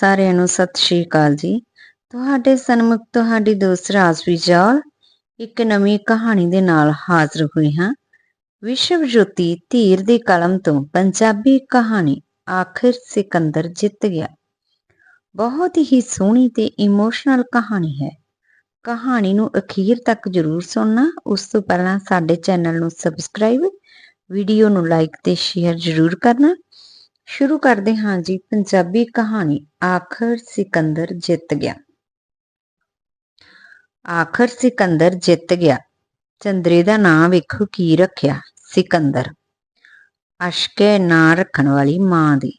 ਸਾਰਿਆਂ ਨੂੰ ਸਤਿ ਸ਼੍ਰੀ ਅਕਾਲ ਜੀ। ਤੁਹਾਡੇ ਸਨਮੁਖ ਤੁਹਾਡੀ ਦੋਸਤ ਰਾਜਵੀ ਜੌਲ ਇੱਕ ਨਵੀਂ ਕਹਾਣੀ ਦੇ ਨਾਲ ਹਾਜ਼ਰ ਹੋਏ ਹਾਂ। ਵਿਸ਼ਵ ਜੋਤੀ ਧੀਰ ਦੀ ਕਲਮ ਤੋਂ ਪੰਜਾਬੀ ਕਹਾਣੀ ਆਖਿਰ ਸਿਕੰਦਰ ਜਿੱਤ ਗਿਆ। ਬਹੁਤ ਹੀ ਸੋਹਣੀ ਤੇ ਇਮੋਸ਼ਨਲ ਕਹਾਣੀ ਹੈ। ਕਹਾਣੀ ਨੂੰ ਅਖੀਰ ਤੱਕ ਜ਼ਰੂਰ ਸੁਣਨਾ। ਉਸ ਤੋਂ ਪਹਿਲਾਂ ਸਾਡੇ ਚੈਨਲ ਨੂੰ ਸਬਸਕ੍ਰਾਈਬ, ਵੀਡੀਓ ਨੂੰ ਲਾਈਕ ਤੇ ਸ਼ੇਅਰ ਜ਼ਰੂਰ ਕਰਨਾ। ਸ਼ੁਰੂ ਕਰਦੇ ਹਾਂ ਜੀ, ਪੰਜਾਬੀ ਕਹਾਣੀ, ਆਖਰ ਸਿਕੰਦਰ ਜਿੱਤ ਗਿਆ। ਆਖਰ ਸਿਕੰਦਰ ਜਿੱਤ ਗਿਆ। ਚੰਦਰੇ ਦਾ ਨਾਂ ਵੇਖੋ ਕੀ ਰੱਖਿਆ, ਸਿਕੰਦਰ। ਅਸ਼ਕੇ ਨਾਂ ਰੱਖਣ ਵਾਲੀ ਮਾਂ ਦੀ।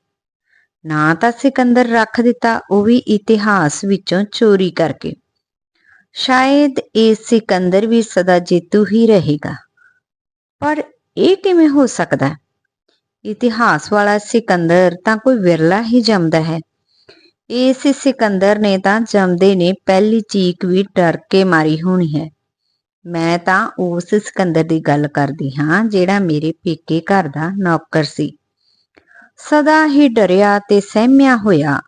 ਨਾਂ ਤਾਂ ਸਿਕੰਦਰ ਰੱਖ ਦਿੱਤਾ, ਉਹ ਵੀ ਇਤਿਹਾਸ ਵਿੱਚੋਂ ਚੋਰੀ ਕਰਕੇ। ਸ਼ਾਇਦ ਇਹ ਸਿਕੰਦਰ ਵੀ ਸਦਾ ਜੇਤੂ ਹੀ ਰਹੇਗਾ। ਪਰ ਇਹ ਕਿਵੇਂ ਹੋ ਸਕਦਾ ਹੈ? ਇਤਿਹਾਸ ਵਾਲਾ ਸਿਕੰਦਰ ਤਾਂ ਕੋਈ ਵਿਰਲਾ ਹੀ ਜੰਮਦਾ ਹੈ। ਇਸ ਸਿਕੰਦਰ ਨੇ ਤਾਂ ਜੰਮਦੇ ਨੇ ਪਹਿਲੀ ਚੀਕ ਵੀ ਡਰ ਕੇ ਮਾਰੀ ਹੋਣੀ ਹੈ। ਮੈਂ ਤਾਂ ਉਸ ਸਿਕੰਦਰ ਦੀ ਗੱਲ ਕਰਦੀ ਹਾਂ, ਜਿਹੜਾ ਮੇਰੇ ਪੇਕੇ ਘਰ ਦਾ ਨੌਕਰ ਸੀ। ਸਦਾ ਹੀ ਡਰਿਆ ਤੇ ਸਹਿਮਿਆ ਹੋਇਆ।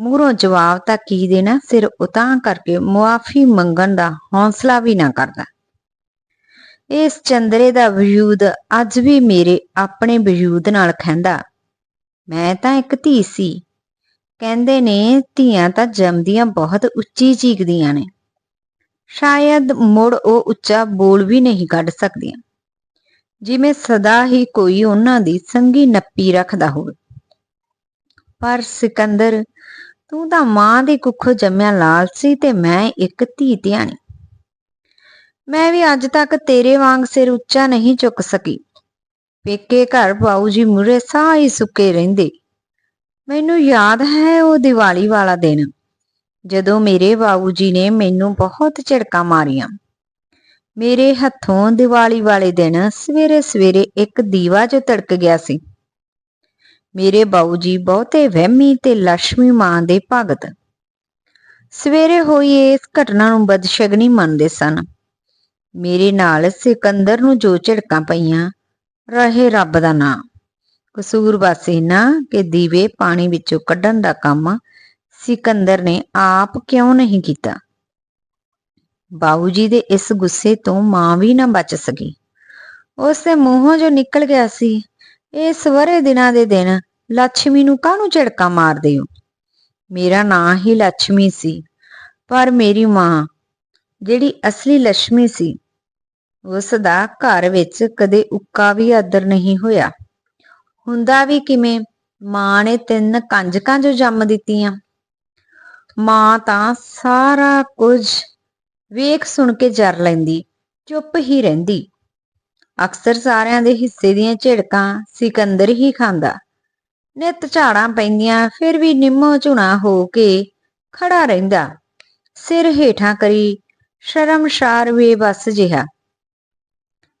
ਮੂਹਰੋਂ ਜਵਾਬ ਤਾਂ ਕੀ ਦੇਣਾ, ਸਿਰ ਉਤਾਂ ਕਰਕੇ ਮੁਆਫੀ ਮੰਗਣ ਦਾ ਹੌਸਲਾ ਵੀ ਨਾ ਕਰਦਾ। ਇਸ ਚੰਦਰੇ ਦਾ ਵਜੂਦ ਅੱਜ ਵੀ ਮੇਰੇ ਆਪਣੇ ਵਜੂਦ ਨਾਲ ਖੈਂਦਾ ਮੈਂ ਤਾਂ ਇੱਕ ਧੀ ਸੀ। ਕਹਿੰਦੇ ਨੇ ਧੀਆਂ ਤਾਂ ਜੰਮਦੀਆਂ ਬਹੁਤ ਉੱਚੀ ਚੀਕਦੀਆਂ ਨੇ। ਸ਼ਾਇਦ ਮੁੜ ਉਹ ਉੱਚਾ ਬੋਲ ਵੀ ਨਹੀਂ ਕੱਢ ਸਕਦੀਆਂ। ਜਿਵੇਂ ਸਦਾ ਹੀ ਕੋਈ ਉਹਨਾਂ ਦੀ ਸੰਗੀ ਨੱਪੀ ਰੱਖਦਾ ਹੋਵੇ। ਪਰ ਸਿਕੰਦਰ, ਤੂੰ ਤਾਂ ਮਾਂ ਦੀ ਕੁੱਖੋਂ ਜੰਮਿਆ ਲਾਲ ਸੀ ਤੇ ਮੈਂ ਇੱਕ ਧੀ ਧਿਆਣੀ। ਮੈਂ ਵੀ ਅੱਜ ਤੱਕ ਤੇਰੇ ਵਾਂਗ ਸਿਰ ਉੱਚਾ ਨਹੀਂ ਚੁੱਕ ਸਕੀ। ਪੇਕੇ ਘਰ ਬਾਊ ਜੀ ਮੁਰੇ ਸਾਹ ਸੁੱਕੇ ਰਹਿੰਦੇ। ਮੈਨੂੰ ਯਾਦ ਹੈ ਉਹ ਦੀਵਾਲੀ ਵਾਲਾ ਦਿਨ, ਜਦੋਂ ਮੇਰੇ ਬਾਊ ਜੀ ਨੇ ਮੈਨੂੰ ਬਹੁਤ ਝਿੜਕਾਂ ਮਾਰੀਆਂ। ਮੇਰੇ ਹੱਥੋਂ ਦੀਵਾਲੀ ਵਾਲੇ ਦਿਨ ਸਵੇਰੇ ਸਵੇਰੇ ਇੱਕ ਦੀਵਾ ਜੋ ਤੜਕ ਗਿਆ ਸੀ। ਮੇਰੇ ਬਾਊ ਜੀ ਬਹੁਤੇ ਵਹਿਮੀ ਤੇ ਲక్ష్ਮੀ ਮਾਂ ਦੇ ਭਗਤ। ਸਵੇਰੇ ਹੋਈ ਇਸ ਘਟਨਾ ਨੂੰ ਬਦਸ਼ਗਨੀ ਮੰਨਦੇ ਸਨ। ਮੇਰੇ ਨਾਲ ਸਿਕੰਦਰ ਨੂੰ ਜੋ ਝਿੜਕਾਂ ਪਈਆਂ, ਰਹੇ ਰੱਬ ਦਾ ਨਾਮ। ਕਸੂਰ ਬਸ ਇਹਨਾਂ ਕਿ ਦੀਵੇ ਪਾਣੀ ਵਿੱਚੋਂ ਕੱਢਣ ਦਾ ਕੰਮ ਸਿਕੰਦਰ ਨੇ ਆਪ ਕਿਉਂ ਨਹੀਂ ਕੀਤਾ? ਬਾਊ ਜੀ ਦੇ ਇਸ ਗੁੱਸੇ ਤੋਂ ਮਾਂ ਵੀ ਨਾ ਬਚ ਸਕੀ। ਉਸ ਦੇ ਮੂੰਹੋਂ ਜੋ ਨਿਕਲ ਗਿਆ ਸੀ ਇਸ ਵਰੇ ਦਿਨਾਂ ਦੇ ਦਿਨ ਲక్ష్ਮੀ ਨੂੰ ਕਾਹਨੂੰ ਝੜਕਾ ਮਾਰਦੇ ਹੋ? ਮੇਰਾ ਨਾਂ ਹੀ ਲక్ష్ਮੀ ਸੀ, ਪਰ ਮੇਰੀ ਮਾਂ, ਜਿਹੜੀ ਅਸਲੀ ਲక్ష్ਮੀ ਸੀ ਉਸ ਦਾ ਘਰ ਵਿੱਚ ਕਦੇ ਉੱਕਾ ਵੀ ਆਦਰ ਨਹੀਂ ਹੋਇਆ। ਹੁੰਦਾ ਵੀ ਕਿਵੇਂ? ਮਾਂ ਨੇ ਤਿੰਨ ਕੰਜਕਾਂ ਜੋ ਜੰਮ ਦਿੱਤੀਆਂ। ਮਾਂ ਤਾਂ ਸਾਰਾ ਕੁਝ ਵੇਖ ਸੁਣ ਕੇ ਜਰ ਲੈਂਦੀ, ਚੁੱਪ ਹੀ ਰਹਿੰਦੀ। ਅਕਸਰ ਸਾਰਿਆਂ ਦੇ ਹਿੱਸੇ ਦੀਆਂ ਝਿੜਕਾਂ ਸਿਕੰਦਰ ਹੀ ਖਾਂਦਾ। ਨਿਤ ਝਾੜਾਂ ਪੈਂਦੀਆਂ, ਫਿਰ ਵੀ ਨਿੰਮੋ ਝੁਣਾ ਹੋ ਕੇ ਖੜਾ ਰਹਿੰਦਾ। ਸਿਰ ਹੇਠਾਂ ਕਰੀ ਸ਼ਰਮਸ਼ਾਰ ਵੇ ਬੇਬਸ ਜਿਹਾ।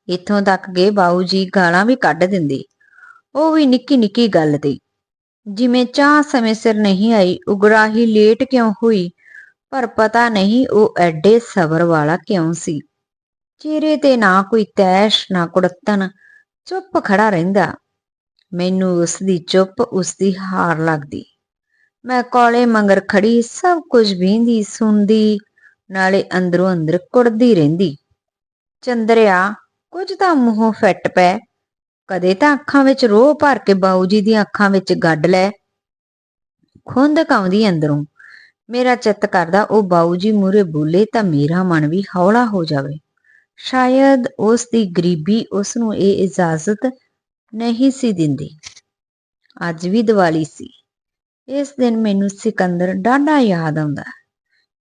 ਇੱਥੋਂ ਤੱਕ ਕਿ ਬਾਊ ਜੀ ਗਾਲਾਂ ਵੀ ਕੱਢ ਦਿੰਦੇ। ਉਹ ਵੀ ਨਿੱਕੀ ਨਿੱਕੀ ਗੱਲ ਤੇ। ਜਿਵੇਂ ਚਾਹ ਸਮੇਂ ਸਿਰ ਨਹੀਂ ਆਈ ਉਗਰਾਹੀ ਲੇਟ ਕਿਉਂ ਹੋਈ? ਪਰ ਪਤਾ ਨਹੀਂ ਉਹ ਐਡੇ ਸਬਰ ਵਾਲਾ ਕਿਉਂ ਸੀ। ਚਿਹਰੇ ਤੇ ਨਾ ਕੋਈ ਤੈਸ਼, ਨਾ ਕੁੜਤਨ ਚੁੱਪ ਖੜਾ ਰਹਿੰਦਾ। ਮੈਨੂੰ ਉਸ ਦੀ ਚੁੱਪ ਉਸ ਦੀ ਹਾਰ ਲੱਗਦੀ। ਮੈਂ ਕੋਲੇ ਮੰਗਰ ਖੜੀ, ਸਭ ਕੁਝ ਵੀਂਦੀ, ਸੁਣਦੀ, ਨਾਲੇ ਅੰਦਰੋਂ ਅੰਦਰ ਕੁੜਦੀ ਰਹਿੰਦੀ। ਚੰਦਰਿਆ ਕੁਝ ਤਾਂ ਮੂੰਹੋਂ ਫਿੱਟ ਪੈ। ਕਦੇ ਤਾਂ ਅੱਖਾਂ ਵਿੱਚ ਰੋਹ ਭਰ ਕੇ ਬਾਊ ਜੀ ਦੀਆਂ ਅੱਖਾਂ ਵਿੱਚ ਗੱਡ ਲੈ। ਖੁੰਦ ਕਾਉਂਦੀ ਅੰਦਰੋਂ। ਮੇਰਾ ਚਿੱਤ ਕਰਦਾ, ਉਹ ਬਾਊ ਜੀ ਮੂਰੇ ਬੋਲੇ ਤਾਂ ਮੇਰਾ ਮਨ ਵੀ ਹੌਲਾ ਹੋ ਜਾਵੇ। ਸ਼ਾਇਦ ਉਸ ਦੀ ਗਰੀਬੀ ਉਸ ਨੂੰ ਇਹ ਇਜਾਜ਼ਤ ਨਹੀਂ ਸੀ ਦਿੰਦੀ। ਅੱਜ ਵੀ ਦੀਵਾਲੀ ਸੀ। ਇਸ ਦਿਨ ਮੈਨੂੰ ਸਿਕੰਦਰ ਡਾਢਾ ਯਾਦ ਆਉਂਦਾ।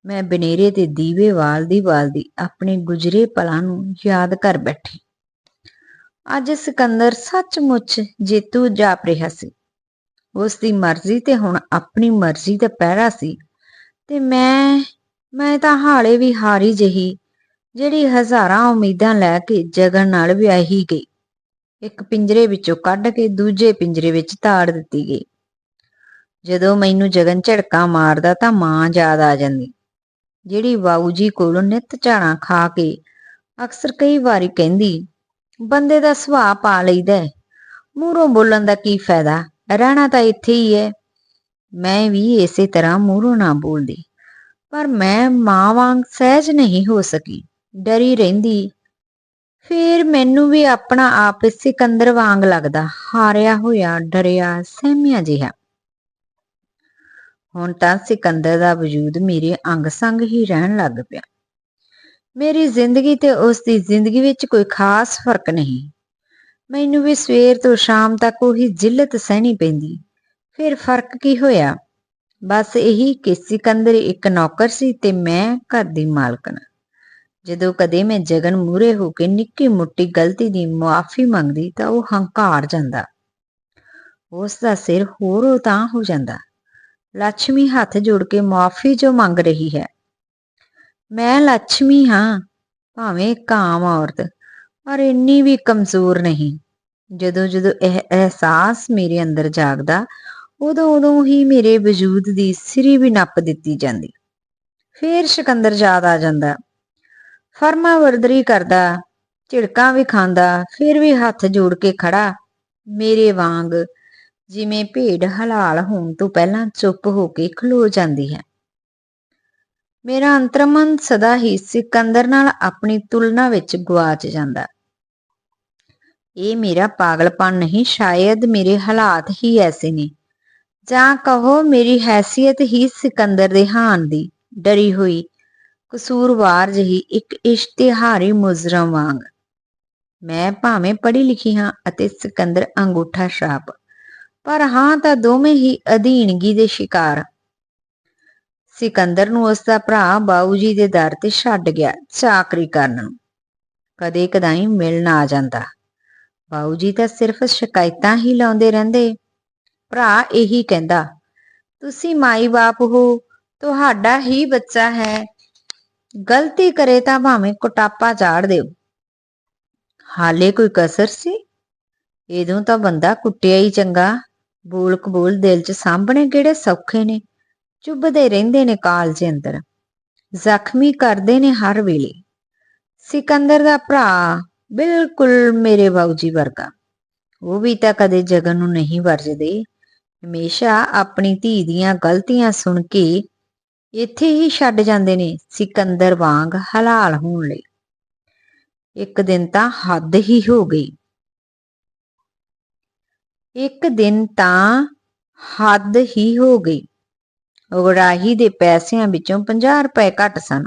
ਮੈਂ ਬਨੇਰੇ ਤੇ ਦੀਵੇ ਵਾਲਦੀ ਵਾਲਦੀ ਆਪਣੇ ਗੁਜਰੇ ਪਲਾਂ ਨੂੰ ਯਾਦ ਕਰ ਬੈਠੀ। ਅੱਜ ਸਿਕੰਦਰ ਸੱਚਮੁੱਚ ਜੇਤੂ ਜਾਪ ਰਿਹਾ ਸੀ। ਉਸ ਦੀ ਮਰਜ਼ੀ ਤੇ ਹੁਣ ਆਪਣੀ ਮਰਜ਼ੀ ਦਾ ਪਹਿਰਾ ਸੀ ਤੇ ਮੈਂ ਮੈਂ ਤਾਂ ਹਾਲੇ ਵੀ ਹਾਰੀ ਜਹੀ, ਜਿਹੜੀ ਹਜ਼ਾਰਾਂ ਉਮੀਦਾਂ ਲੈ ਕੇ ਜਗਨ ਨਾਲ ਵਿਆਹੀ ਗਈ। ਇੱਕ ਪਿੰਜਰੇ ਵਿੱਚੋਂ ਕੱਢ ਕੇ ਦੂਜੇ ਪਿੰਜਰੇ ਵਿੱਚ ਤਾੜ ਦਿੱਤੀ ਗਈ। ਜਦੋਂ ਮੈਨੂੰ ਜਗਨ ਝੜਕਾ ਮਾਰਦਾ ਤਾਂ ਮਾਂ ਯਾਦ ਆ ਜਾਂਦੀ। ਜਿਹੜੀ ਬਾਊ ਜੀ ਕੋਲੋਂ ਨਿਤ ਝਾੜਾਂ ਖਾ ਕੇ ਅਕਸਰ ਕਈ ਵਾਰੀ ਕਹਿੰਦੀ, ਬੰਦੇ ਦਾ ਸੁਭਾਅ ਪਾ ਲਈਦਾ ਮੂਹਰੋਂ ਬੋਲਣ ਦਾ ਕੀ ਫਾਇਦਾ? ਰਹਿਣਾ ਤਾਂ ਇੱਥੇ ਹੀ ਹੈ। ਮੈਂ ਵੀ ਇਸੇ ਤਰ੍ਹਾਂ ਮੂਹਰੋਂ ਨਾ ਬੋਲਦੀ। ਪਰ ਮੈਂ ਮਾਂ ਵਾਂਗ ਸਹਿਜ ਨਹੀਂ ਹੋ ਸਕੀ। ਡਰੀ ਰਹਿੰਦੀ। ਫਿਰ ਮੈਨੂੰ ਵੀ ਆਪਣਾ ਆਪ ਸਿਕੰਦਰ ਵਾਂਗ ਲੱਗਦਾ। ਹਾਰਿਆ ਹੋਇਆ, ਡਰਿਆ, ਸਹਿਮਿਆ ਜਿਹਾ। ਹੁਣ ਤਾਂ ਸਿਕੰਦਰ ਦਾ ਵਜੂਦ ਮੇਰੇ ਅੰਗ ਸੰਗ ਹੀ ਰਹਿਣ ਲੱਗ ਪਿਆ। ਮੇਰੀ ਜ਼ਿੰਦਗੀ ਤੇ ਉਸ ਦੀ ਜ਼ਿੰਦਗੀ ਵਿੱਚ ਕੋਈ ਖਾਸ ਫ਼ਰਕ ਨਹੀਂ। ਮੈਨੂੰ ਵੀ ਸਵੇਰ ਤੋਂ ਸ਼ਾਮ ਤੱਕ ਉਹੀ ਜਿੱਲਤ ਸਹਿਣੀ ਪੈਂਦੀ। ਫਿਰ ਫ਼ਰਕ ਕੀ ਹੋਇਆ? ਬਸ ਇਹੀ ਕਿ ਸਿਕੰਦਰ ਇੱਕ ਨੌਕਰ ਸੀ ਤੇ ਮੈਂ ਘਰ ਦੀ ਮਾਲਕਣ ਜਦੋਂ ਕਦੇ ਮੈਂ ਜਗਨ ਮੂਰੇ ਹੋ ਕੇ ਨਿੱਕੀ ਮੁੱਟੀ ਗਲਤੀ ਦੀ ਮੁਆਫੀ ਮੰਗਦੀ ਤਾਂ ਉਹ ਹੰਕਾਰ ਜਾਂਦਾ। ਉਸ ਦਾ ਸਿਰ ਹੋਰ ਤਾਂ ਹੋ ਜਾਂਦਾ। ਲక్ష్ਮੀ ਹੱਥ ਜੋੜ ਕੇ ਮਾਫੀ ਜੋ ਮੰਗ ਰਹੀ ਹੈ। ਮੈਂ ਲక్ష్ਮੀ ਹਾਂ, ਭਾਵੇਂ ਕਾਮ ਔਰਤ, ਪਰ ਇੰਨੀ ਵੀ ਕਮਜ਼ੋਰ ਨਹੀਂ। ਜਦੋਂ ਜਦੋਂ ਇਹ ਅਹਿਸਾਸ ਮੇਰੇ ਅੰਦਰ ਜਾਗਦਾ, ਉਦੋਂ ਉਦੋਂ ਹੀ ਮੇਰੇ ਵਜੂਦ ਦੀ ਸਿਰੀ ਵੀ ਨੱਪ ਦਿੱਤੀ ਜਾਂਦੀ। ਫੇਰ ਸ਼ਿਕੰਦਰ ਯਾਦ ਆ ਜਾਂਦਾ। ਫਰਮਾ ਵਰਦਰੀ ਕਰਦਾ, ਝਿੜਕਾਂ ਵੀ ਖਾਂਦਾ, ਫਿਰ ਵੀ ਹੱਥ ਜੋੜ ਕੇ ਖੜਾ। ਮੇਰੇ ਵਾਂਗ ਜਿਵੇਂ ਭੇਡ ਹਲਾਲ ਹੋਣ ਤੋਂ ਪਹਿਲਾਂ ਚੁੱਪ ਹੋ ਕੇ ਖਲੋ ਜਾਂਦੀ ਹੈ। ਮੇਰਾ ਅੰਤਰਮਨ ਸਦਾ ਹੀ ਸਿਕੰਦਰ ਨਾਲ ਆਪਣੀ ਤੁਲਨਾ ਵਿੱਚ ਗਵਾਚ ਜਾਂਦਾ। ਇਹ ਮੇਰਾ ਪਾਗਲਪਨ ਨਹੀਂ, ਸ਼ਾਇਦ ਮੇਰੇ ਹਾਲਾਤ ਹੀ ਐਸੇ ਨੇ। ਜਾਂ ਕਹੋ, ਮੇਰੀ ਹੈਸੀਅਤ ਹੀ ਸਿਕੰਦਰ ਦੇ ਹਾਨ ਦੀ। ਡਰੀ ਹੋਈ, ਕਸੂਰਵਾਰ ਜਹੀ ਇੱਕ ਇਸ਼ਤਿਹਾਰੀ ਮੁਜਰਮ ਵਾਂਗ। ਮੈਂ ਭਾਵੇਂ ਪੜ੍ਹੀ ਲਿਖੀ ਹਾਂ ਅਤੇ ਸਿਕੰਦਰ ਅੰਗੂਠਾ ਛਾਪ। ਪਰ ਹਾਂ ਤਾਂ ਦੋਵੇਂ ਹੀ ਅਧੀਨਗੀ ਦੇ ਸ਼ਿਕਾਰ। ਸਿਕੰਦਰ ਨੂੰ ਉਸ ਦਾ ਭਰਾ ਬਾਊ ਜੀ ਦੇ ਦਰ ਤੇ ਛੱਡ ਗਿਆ, ਚਾਕਰੀ ਕਰਨ ਨੂੰ। ਕਦੇ ਕਦਾਈ ਮਿਲਣ ਆ ਜਾਂਦਾ। ਬਾਊ ਜੀ ਤਾਂ ਸਿਰਫ ਸ਼ਿਕਾਇਤਾਂ ਹੀ ਲਾਉਂਦੇ ਰਹਿੰਦੇ। ਭਰਾ ਇਹੀ ਕਹਿੰਦਾ, ਤੁਸੀਂ ਮਾਈ ਬਾਪ ਹੋ, ਤੁਹਾਡਾ ਹੀ ਬੱਚਾ ਹੈ। ਗਲਤੀ ਕਰੇ ਤਾਂ ਭਾਵੇਂ ਕੁਟਾਪਾ ਝਾੜ ਦਿਓ। ਹਾਲੇ ਕੋਈ ਕਸਰ ਸੀ? ਇਦੋਂ ਤਾਂ ਬੰਦਾ ਕੁੱਟਿਆ ਹੀ ਚੰਗਾ। ਬੋਲ ਕਬੂਲ ਦਿਲ 'ਚ ਸਾਂਭਣੇ ਕਿਹੜੇ ਸੌਖੇ ਨੇ? ਚੁੱਭਦੇ ਰਹਿੰਦੇ ਨੇ ਕਾਲਜ ਅੰਦਰ। ਜ਼ਖਮੀ ਕਰਦੇ ਨੇ ਹਰ ਵੇਲੇ। ਸਿਕੰਦਰ ਦਾ ਭਰਾ ਬਿਲਕੁਲ ਮੇਰੇ ਬਾਊਜੀ ਵਰਗਾ। ਉਹ ਵੀ ਤਾਂ ਕਦੇ ਜਗਨ ਨੂੰ ਨਹੀਂ ਵਰਜਦੇ। ਹਮੇਸ਼ਾ ਆਪਣੀ ਧੀ ਦੀਆਂ ਗਲਤੀਆਂ ਸੁਣ ਕੇ ਇੱਥੇ ਹੀ ਛੱਡ ਜਾਂਦੇ ਨੇ ਸਿਕੰਦਰ ਵਾਂਗ ਹਲਾਲ ਹੋਣ ਲਈ। ਇੱਕ ਦਿਨ ਤਾਂ ਹੱਦ ਹੀ ਹੋ ਗਈ। ਇੱਕ ਦਿਨ ਤਾਂ ਹੱਦ ਹੀ ਹੋ ਗਈ। ਉਗੜਾਹੀ ਦੇ ਪੈਸਿਆਂ ਵਿੱਚੋਂ 50 ਰੁਪਏ ਘੱਟ ਸਨ।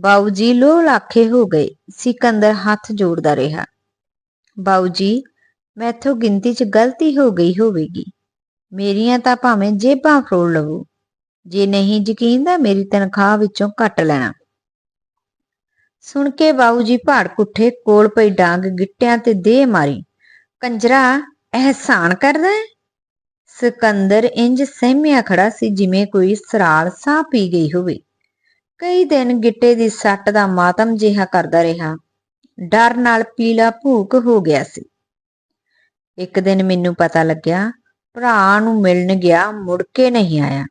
ਬਾਊ ਜੀ ਲੋ ਲਾਖੇ ਹੋ ਗਏ। ਸਿਕੰਦਰ ਹੱਥ ਜੋੜਦਾ ਰਿਹਾ। ਬਾਊ ਜੀ ਮੈਥੋਂ ਗਿਣਤੀ 'ਚ ਗਲਤੀ ਹੋ ਗਈ ਹੋਵੇਗੀ। ਮੇਰੀਆਂ ਤਾਂ ਭਾਵੇਂ ਜੇਬਾਂ ਫਰੋੜ ਲਵੋ। ਜੇ ਨਹੀਂ, ਯਕੀਨ ਦਾ ਮੇਰੀ ਤਨਖਾਹ ਵਿੱਚੋਂ ਕੱਟ ਲੈਣਾ। ਸੁਣ ਕੇ ਬਾਊ ਜੀ ਭਾੜ ਕੁੱਠੇ ਕੋਲ ਪਈ ਡਾਂਗ ਗਿੱਟਿਆਂ ਤੇ ਦੇ ਮਾਰੀ। ਕੰਜਰਾ ਅਹਿਸਾਨ ਕਰਦਾ ਹੈ? ਸਿਕੰਦਰ ਇੰਜ ਸਹਿਮਿਆ ਖੜਾ ਸੀ ਜਿਵੇਂ ਕੋਈ ਸਰਾਲ ਸਾਹ ਪੀ ਗਈ ਹੋਵੇ। ਕਈ ਦਿਨ ਗਿੱਟੇ ਦੀ ਸੱਟ ਦਾ ਮਾਤਮ ਜਿਹਾ ਕਰਦਾ ਰਿਹਾ। ਡਰ ਨਾਲ ਪੀਲਾ ਭੂਕ ਹੋ ਗਿਆ ਸੀ। ਇੱਕ ਦਿਨ ਮੈਨੂੰ ਪਤਾ ਲੱਗਿਆ, ਭਰਾ ਨੂੰ ਮਿਲਣ ਗਿਆ, ਮੁੜ ਕੇ ਨਹੀਂ ਆਇਆ।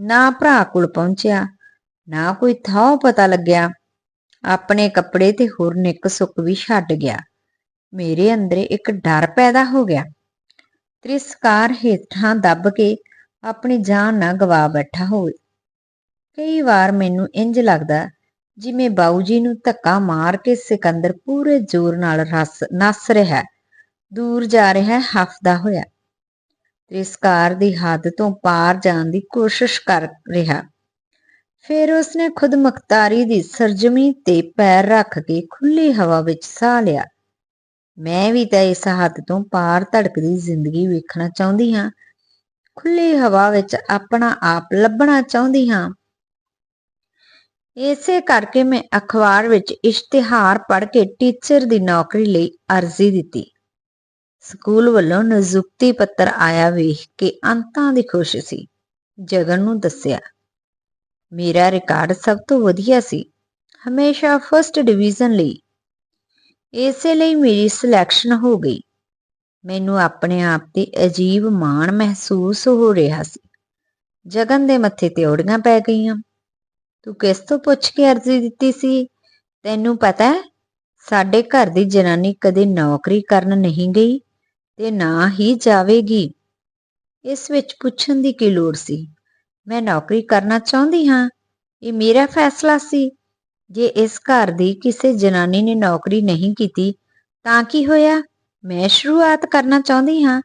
ਨਾ ਭਰਾ ਕੋਲ ਪਹੁੰਚਿਆ, ਨਾ ਕੋਈ ਥਾਂ ਪਤਾ ਲੱਗਿਆ। ਆਪਣੇ ਕੱਪੜੇ ਤੇ ਹੋਰ ਨਿੱਕ ਸੁੱਕ ਵੀ ਛੱਡ ਗਿਆ। ਮੇਰੇ ਅੰਦਰ ਇੱਕ ਡਰ ਪੈਦਾ ਹੋ ਗਿਆ। ਤ੍ਰਿਸਕਾਰ ਹੇਠਾਂ ਦੱਬ ਕੇ ਆਪਣੀ ਜਾਨ ਨਾ ਗਵਾ ਬੈਠਾ ਹੋਵੇ। ਕਈ ਵਾਰ ਮੈਨੂੰ ਇੰਜ ਲੱਗਦਾ, ਜਿਵੇਂ ਬਾਊ ਜੀ ਨੂੰ ਧੱਕਾ ਮਾਰ ਕੇ ਸਿਕੰਦਰ ਪੂਰੇ ਜ਼ੋਰ ਨਾਲ ਰਸ, ਨੱਸ ਰਿਹਾ, ਦੂਰ ਜਾ ਰਿਹਾ ਹਫਦਾ ਹੋਇਆ। ਤ੍ਰਿਸਕਾਰ ਦੀ ਹੱਦ ਤੋਂ ਪਾਰ ਜਾਣ ਦੀ ਕੋਸ਼ਿਸ਼ ਕਰ ਰਿਹਾ। ਫਿਰ ਉਸਨੇ ਖੁਦ ਮੁਖਤਾਰੀ ਦੀ ਸਰਜਮੀ ਤੇ ਪੈਰ ਰੱਖ ਕੇ ਖੁੱਲੀ ਹਵਾ ਵਿੱਚ ਸਾਹ ਲਿਆ। ਮੈਂ ਵੀ ਤਾਂ ਇਸ ਹੱਦ ਤੋਂ ਪਾਰ ਧੜਕਦੀ ਜ਼ਿੰਦਗੀ ਵੇਖਣਾ ਚਾਹੁੰਦੀ ਹਾਂ। ਖੁੱਲੀ ਹਵਾ ਵਿੱਚ ਆਪਣਾ ਆਪ ਲੱਭਣਾ ਚਾਹੁੰਦੀ ਹਾਂ। ਇਸੇ ਕਰਕੇ ਮੈਂ ਅਖਬਾਰ ਵਿੱਚ ਇਸ਼ਤਿਹਾਰ ਪੜ੍ਹ ਕੇ ਟੀਚਰ ਦੀ ਨੌਕਰੀ ਲਈ ਅਰਜ਼ੀ ਦਿੱਤੀ। ਸਕੂਲ ਵੱਲੋਂ ਨਿਯੁਕਤੀ ਪੱਤਰ ਆਇਆ ਵੇਖ ਕੇ ਅੰਤਾਂ ਦੀ ਖੁਸ਼ ਸੀ। ਜਗਨ ਨੂੰ ਦੱਸਿਆ, ਮੇਰਾ ਰਿਕਾਰਡ ਸਭ ਤੋਂ ਵਧੀਆ ਸੀ। ਹਮੇਸ਼ਾ ਫਰਸਟ ਡਿਵੀਜ਼ਨ ਲਈ ਇਸੇ ਲਈ ਮੇਰੀ ਸਿਲੈਕਸ਼ਨ ਹੋ ਗਈ। ਮੈਨੂੰ ਆਪਣੇ ਆਪ ਤੇ ਅਜੀਬ ਮਾਣ ਮਹਿਸੂਸ ਹੋ ਰਿਹਾ ਸੀ। ਜਗਨ ਦੇ ਮੱਥੇ ਤੇ ਔੜੀਆਂ ਪੈ ਗਈਆਂ। ਤੂੰ ਕਿਸ ਤੋਂ ਪੁੱਛ ਕੇ ਅਰਜ਼ੀ ਦਿੱਤੀ ਸੀ? ਤੈਨੂੰ ਪਤਾ ਹੈ, ਸਾਡੇ ਘਰ ਦੀ ਜਨਾਨੀ ਕਦੇ ਨੌਕਰੀ ਕਰਨ ਨਹੀਂ ਗਈ ਤੇ ਨਾ ਹੀ ਜਾਵੇਗੀ। ਇਸ ਵਿੱਚ ਪੁੱਛਣ ਦੀ ਕੀ ਲੋੜ ਸੀ? ਮੈਂ ਨੌਕਰੀ ਕਰਨਾ ਚਾਹੁੰਦੀ ਹਾਂ। ਇਹ ਮੇਰਾ ਫੈਸਲਾ ਸੀ। ਜੇ ਇਸ ਘਰ ਦੀ ਕਿਸੇ ਜਨਾਨੀ ਨੇ ਨੌਕਰੀ ਨਹੀਂ ਕੀਤੀ, ਤਾਂ ਕੀ ਹੋਇਆ? ਮੈਂ ਸ਼ੁਰੂਆਤ ਕਰਨਾ ਚਾਹੁੰਦੀ ਹਾਂ।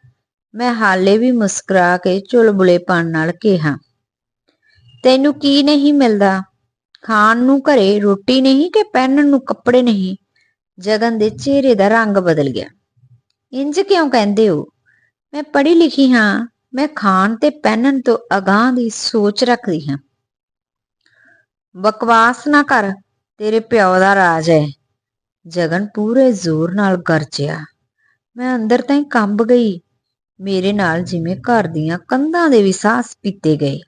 ਮੈਂ ਹਾਲੇ ਵੀ ਮੁਸਕਰਾ ਕੇ ਚੁਲਬੁਲੇਪਣ ਨਾਲ ਕਿਹਾ, ਤੈਨੂੰ ਕੀ ਨਹੀਂ ਮਿਲਦਾ? ਖਾਣ ਨੂੰ ਘਰੇ ਰੋਟੀ ਨਹੀਂ ਕਿ ਪਹਿਨਣ ਨੂੰ ਕੱਪੜੇ ਨਹੀਂ? ਜਗਨ ਦੇ ਚਿਹਰੇ ਦਾ ਰੰਗ ਬਦਲ ਗਿਆ। ਇੰਜ ਕਿਉਂ ਕਹਿੰਦੇ ਹੋ? ਮੈਂ ਪੜ੍ਹੀ ਲਿਖੀ ਹਾਂ। ਮੈਂ ਖਾਣ ਤੇ ਪਹਿਨਣ ਤੋਂ ਅਗਾਹ ਦੀ ਸੋਚ ਰੱਖਦੀ ਹਾਂ। ਬਕਵਾਸ ਨਾ ਕਰ। ਤੇਰੇ ਪਿਓ ਦਾ ਰਾਜ ਹੈ ਜਗਨ ਪੂਰੇ ਜ਼ੋਰ ਨਾਲ ਗਰਜਿਆ। ਮੈਂ ਅੰਦਰ ਤਾਂ ਕੰਬ ਗਈ। ਮੇਰੇ ਨਾਲ ਜਿਵੇਂ ਘਰ ਦੀਆਂ ਕੰਧਾਂ ਦੇ ਵੀ ਸਾਸ ਪੀਤੇ ਗਏ।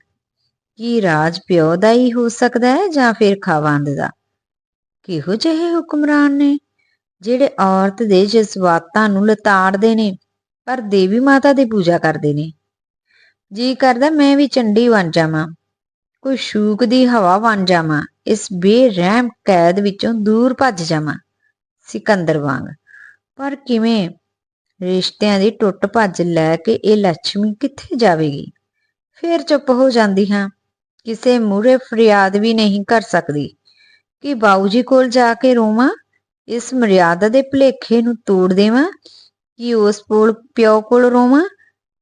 ਕੀ ਰਾਜ ਪਿਓ ਦਾ ਹੀ ਹੋ ਸਕਦਾ ਹੈ ਜਾਂ ਫਿਰ ਖਾਵੰਦ ਦਾ? ਕਿਹੋ ਜਿਹੇ ਹੁਕਮਰਾਨ ਨੇ, ਜਿਹੜੇ ਔਰਤ ਦੇ ਜਜ਼ਬਾਤਾਂ ਨੂੰ ਲਤਾੜਦੇ ਨੇ, ਪਰ ਦੇਵੀ ਮਾਤਾ ਦੀ ਪੂਜਾ ਕਰਦੇ ਨੇ। ਜੀ ਕਰਦਾ ਮੈਂ ਵੀ ਚੰਡੀ ਬਣ ਜਾਵਾਂ। ਕੋਈ ਸ਼ੂਕ ਦੀ ਹਵਾ ਬਣ ਜਾਵਾਂ, ਇਸ ਬੇਰਹਿਮ ਕੈਦ ਵਿੱਚੋਂ ਦੂਰ ਭੱਜ ਜਾਵਾਂ, ਸਿਕੰਦਰ ਵਾਂਗ। ਪਰ ਕਿਵੇਂ ਰਿਸ਼ਤਿਆਂ ਦੀ ਟੁੱਟ ਭੱਜ ਲੈ ਕੇ ਇਹ ਲక్ష్ਮੀ ਕਿੱਥੇ ਜਾਵੇਗੀ? ਫੇਰ ਚੁੱਪ ਹੋ ਜਾਂਦੀ ਹਾਂ, ਕਿਸੇ ਮੂਹਰੇ ਫਰਿਆਦ ਵੀ ਨਹੀਂ ਕਰ ਸਕਦੀ। ਕਿ ਬਾਊ ਜੀ ਕੋਲ ਜਾ ਕੇ ਰੋਵਾਂ? ਇਸ ਮਰਿਆਦਾ ਦੇ ਭਲੇਖੇ ਨੂੰ ਤੋੜ ਦੇਵਾਂ? ਕਿ ਉਸ ਕੋਲ ਪਿਓ ਕੋਲ ਰੋਵਾਂ?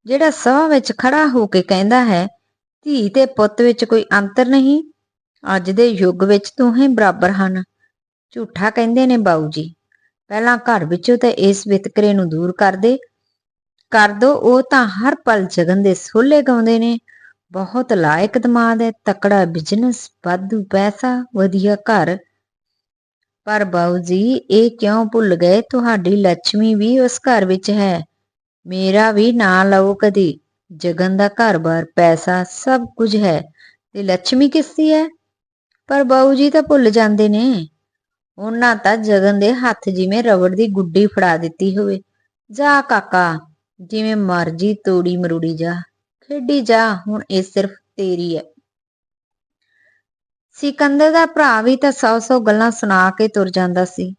ਜਿਹੜਾ ਸਵਾ ਵਿੱਚ ਖੜਾ ਹੋ ਕੇ ਕਹਿੰਦਾ ਹੈ ਧੀ ਤੇ ਪੁੱਤ ਵਿੱਚ ਕੋਈ ਅੰਤਰ ਨਹੀਂ। ਅੱਜ ਦੇ ਯੁੱਗ ਵਿੱਚ ਦੋਹੇ ਬਰਾਬਰ ਹਨ। ਝੂਠਾ ਕਹਿੰਦੇ ਨੇ ਬਾਊ ਜੀ। ਪਹਿਲਾਂ ਘਰ ਵਿੱਚੋਂ ਤਾਂ ਇਸ ਵਿਤਕਰੇ ਨੂੰ ਦੂਰ ਕਰ ਦੇ। ਕਰ ਦੋ, ਉਹ ਤਾਂ ਹਰ ਪਲ ਜਗਨ ਦੇ ਸੋਲੇ ਗਾਉਂਦੇ ਨੇ। ਬਹੁਤ ਲਾਇਕ ਦਮਾਦ ਹੈ, ਤਕੜਾ ਬਿਜ਼ਨਸ ਵਾਧੂ ਪੈਸਾ, ਵਧੀਆ ਘਰ। ਪਰ ਬਾਊ ਜੀ, ਇਹ ਕਿਉਂ ਭੁੱਲ ਗਏ? ਤੁਹਾਡੀ ਲక్ష్ਮੀ ਵੀ ਉਸ ਘਰ ਵਿੱਚ ਹੈ। ਮੇਰਾ ਵੀ ਨਾਂ ਲਓ ਕਦੀ। ਜਗਨ ਦਾ ਘਰ-ਬਾਰ, ਪੈਸਾ ਸਭ ਕੁਝ ਹੈ। ਤੇ ਲక్ష్ਮੀ ਕਿਸਦੀ ਹੈ? ਪਰ ਬਾਊ ਜੀ ਤਾਂ ਭੁੱਲ ਜਾਂਦੇ ਨੇ। ਉਹਨਾਂ ਤਾਂ ਜਗਨ ਦੇ ਹੱਥ ਜਿਵੇਂ ਰਬੜ ਦੀ ਗੁੱਡੀ ਫੜਾ ਦਿੱਤੀ ਹੋਵੇ। ਜਾ ਕਾਕਾ, ਜਿਵੇਂ ਮਰਜ਼ੀ ਤੋੜੀ ਮਰੂੜੀ ਜਾ। ਖੇਡੀ ਜਾ, ਹੁਣ ਇਹ ਸਿਰਫ ਤੇਰੀ ਹੈ। ਸਿਕੰਦਰ ਦਾ ਭਰਾ ਵੀ ਤਾਂ ਸੌ ਸੌ ਗੱਲਾਂ ਸੁਣਾ ਕੇ ਤੁਰ ਜਾਂਦਾ ਸੀ।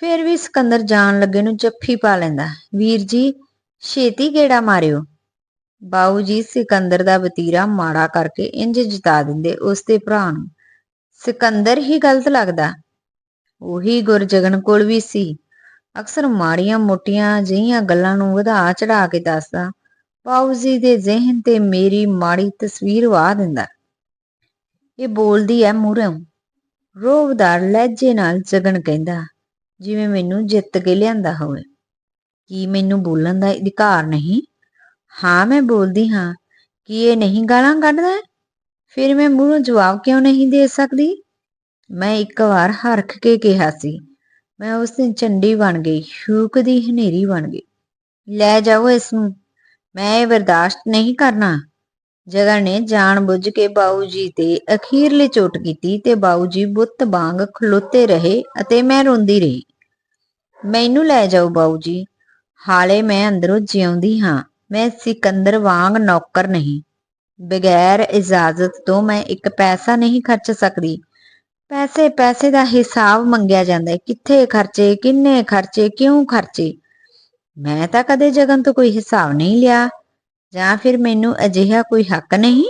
ਫਿਰ ਵੀ ਸਿਕੰਦਰ ਜਾਣ ਲੱਗੇ ਨੂੰ ਜੱਫੀ ਪਾ ਲੈਂਦਾ। ਵੀਰ ਜੀ, ਛੇਤੀ ਗੇੜਾ ਮਾਰਿਓ। ਬਾਊ ਜੀ ਸਿਕੰਦਰ ਦਾ ਵਤੀਰਾ ਮਾੜਾ ਕਰਕੇ ਇੰਜ ਜਿਤਾ ਦਿੰਦੇ ਉਸ ਦੇ ਭਰਾ ਨੂੰ। ਸਿਕੰਦਰ ਹੀ ਗਲਤ ਲੱਗਦਾ। ਉਹੀ ਗੁਰਜਗਨ ਕੋਲ ਵੀ ਸੀ। ਅਕਸਰ ਮਾੜੀਆਂ ਮੋਟੀਆਂ ਜਿਹੀਆਂ ਗੱਲਾਂ ਨੂੰ ਵਧਾ ਚੜਾ ਕੇ ਦੱਸਦਾ ਬਾਊ ਜੀ ਦੇ ਜ਼ਿਹਨ ਤੇ ਮੇਰੀ ਮਾੜੀ ਤਸਵੀਰ ਵਾਹ ਦਿੰਦਾ। ਇਹ ਬੋਲਦੀ ਐ ਮੂਹਰੋਂ ਰੋਵਦਾਰ ਲਹਿਜੇ ਨਾਲ ਜਗਨ ਕਹਿੰਦਾ, ਜਿਵੇਂ ਮੈਨੂੰ ਜਿੱਤ ਕੇ ਲਿਆਂਦਾ ਹੋਵੇ। ਕੀ ਮੈਨੂੰ ਬੋਲਣ ਦਾ ਅਧਿਕਾਰ ਨਹੀਂ? ਹਾਂ, ਮੈਂ ਬੋਲਦੀ ਹਾਂ ਕੀ ਇਹ ਨਹੀਂ ਗਾਲਾਂ ਕੱਢਦਾ ਫਿਰ ਮੈਂ ਮੂੰਹੋਂ ਜਵਾਬ ਕਿਉਂ ਨਹੀਂ ਦੇ ਸਕਦੀ? ਮੈਂ ਇੱਕ ਵਾਰ ਹਰਖ ਕੇ ਕਿਹਾ ਸੀ। ਮੈਂ ਉਸ ਦਿਨ ਚੰਡੀ ਬਣ ਗਈ ਸ਼ੂਕ ਦੀ ਹਨੇਰੀ ਬਣ ਗਈ। ਲੈ ਜਾਓ ਇਸ ਨੂੰ ਮੈਂ ਇਹ ਬਰਦਾਸ਼ਤ ਨਹੀਂ ਕਰਨਾ। ਜਗਨ ਨੇ ਜਾਣ ਬੁੱਝ ਕੇ ਬਾਊ ਜੀ ਤੇ ਅਖੀਰਲੀ ਚੋਟ ਕੀਤੀ ਤੇ ਬਾਊ ਜੀ ਬੁੱਤ ਵਾਂਗ ਖਲੋਤੇ ਰਹੇ ਅਤੇ ਮੈਂ ਰੋਂਦੀ ਰਹੀ। ਮੈਨੂੰ ਲੈ ਜਾਓ ਬਾਊ ਜੀ ਹਾਲੇ ਮੈਂ ਅੰਦਰੋਂ ਜਿਉਂਦੀ ਹਾਂ। ਮੈਂ ਸਿਕੰਦਰ ਵਾਂਗ ਨੌਕਰ ਨਹੀਂ। ਬਗੈਰ ਇਜਾਜ਼ਤ ਤੋਂ ਮੈਂ ਇੱਕ ਪੈਸਾ ਨਹੀਂ ਖਰਚ ਸਕਦੀ। ਪੈਸੇ ਪੈਸੇ ਦਾ ਹਿਸਾਬ ਮੰਗਿਆ ਜਾਂਦਾ ਹੈ। ਕਿੱਥੇ ਖਰਚੇ, ਕਿੰਨੇ ਖਰਚੇ, ਕਿਉਂ ਖਰਚੇ? ਮੈਂ ਤਾਂ ਕਦੇ ਜਗਨ ਤੋਂ ਕੋਈ ਹਿਸਾਬ ਨਹੀਂ ਲਿਆ। ਜਾਂ ਫਿਰ ਮੈਨੂੰ ਅਜਿਹਾ ਕੋਈ ਹੱਕ ਨਹੀਂ?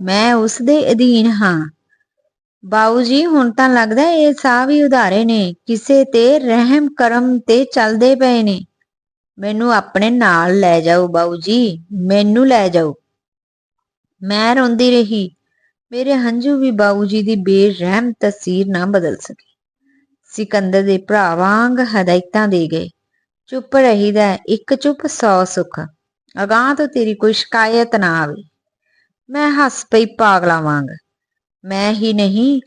ਮੈਂ ਉਸ ਦੇ ਅਧੀਨ ਹਾਂ। ਬਾਊ ਜੀ, ਹੁਣ ਤਾਂ ਲੱਗਦਾ ਇਹ ਸਾਹ ਵੀ ਉਧਾਰੇ ਨੇ। ਕਿਸੇ ਤੇ ਰਹਿਮ ਕਰਮ ਤੇ ਚੱਲਦੇ ਪਏ ਨੇ। ਮੈਨੂੰ ਆਪਣੇ ਨਾਲ ਲੈ ਜਾਓ ਬਾਊ ਜੀ ਮੈਨੂੰ ਲੈ ਜਾਓ। ਮੈਂ ਰੋਂਦੀ ਰਹੀ। ਮੇਰੇ ਹੰਝੂ ਵੀ ਬਾਊ ਜੀ ਦੀ ਬੇਰਹਿਮ ਤਸਵੀਰ ਨਾ ਬਦਲ ਸਕੇ। ਸਿਕੰਦਰ ਦੇ ਭਰਾ ਵਾਂਗ ਹਦਾਇਤਾਂ ਦੇ ਗਏ। ਚੁੱਪ ਰਹੀਦਾ ਹੈ, ਇੱਕ ਚੁੱਪ ਸੌ ਸੁੱਖ। ਅਗਾਂਹ ਤੋਂ ਤੇਰੀ ਕੋਈ ਸ਼ਿਕਾਇਤ ਨਾ ਆਵੇ। ਮੈਂ ਹੱਸ ਪਈ ਪਾਗਲਾ ਵਾਂਗ। ਮੈਂ ਹੀ ਨਹੀਂ